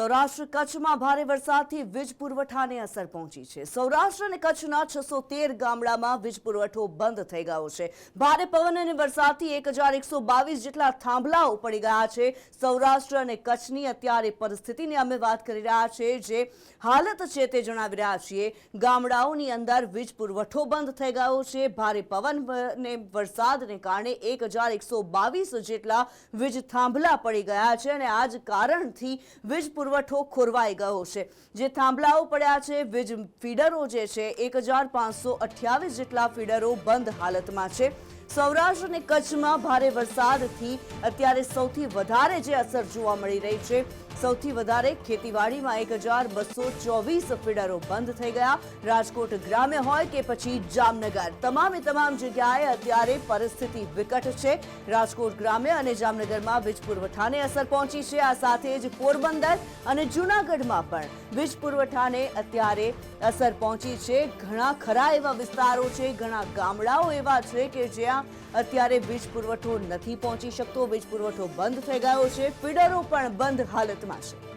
સૌરાષ્ટ્ર કચ્છમાં ભારે વરસાદથી વીજ પુરવઠાને અસર પહોંચી છે. સૌરાષ્ટ્ર અને કચ્છના છસો તેર ગામડામાં વીજ પુરવઠો બંધ થઈ ગયો છે. ભારે પવન અને વરસાદથી એક હજાર એકસો બાવીસ જેટલા થાંભલાઓ પડી ગયા છે. સૌરાષ્ટ્ર અને કચ્છની અત્યારે પરિસ્થિતિની અમે વાત કરી રહ્યા છે જે હાલત છે તે જણાવી રહ્યા છીએ. ગામડાઓની અંદર વીજ પુરવઠો બંધ થઈ ગયો છે. ભારે પવન અને વરસાદને કારણે એક હજાર એકસો બાવીસ જેટલા વીજ થાંભલા પડી ગયા છે અને આ જ કારણથી વીજ પુરવઠો ખોરવાઈ ગયો છે. જે થાંભલાઓ પડ્યા છે, વીજ ફીડરો જે છે એક જેટલા ફીડરો બંધ હાલતમાં છે. સૌરાષ્ટ્ર અને કચ્છમાં ભારે વરસાદથી અત્યારે સૌથી વધારે જે અસર જોવા મળી રહી છે સૌથી વધારે ખેતીવાડીમાં એક હજાર બસો ચોવીસ ફીડરો બંધ થઈ ગયા. રાજકોટ ગ્રામ્ય હોય કે પછી જામનગર, તમામે તમામ જગ્યાએ અત્યારે પરિસ્થિતિ વિકટ છે. રાજકોટ ગ્રામ્ય અને જામનગરમાં વીજ પુરવઠાને અસર પહોંચી છે. આ સાથે જ પોરબંદર અને જૂનાગઢમાં પણ વીજ પુરવઠાને અત્યારે અસર પહોંચી છે. ઘણા ખરા એવા વિસ્તારો છે, ઘણા ગામડાઓ એવા છે કે જ્યાં અત્યારે વીજ પુરવઠો નથી પહોંચી શકતો. વીજ પુરવઠો બંધ થઈ ગયો છે. ફીડરો પણ બંધ હાલતમાં છે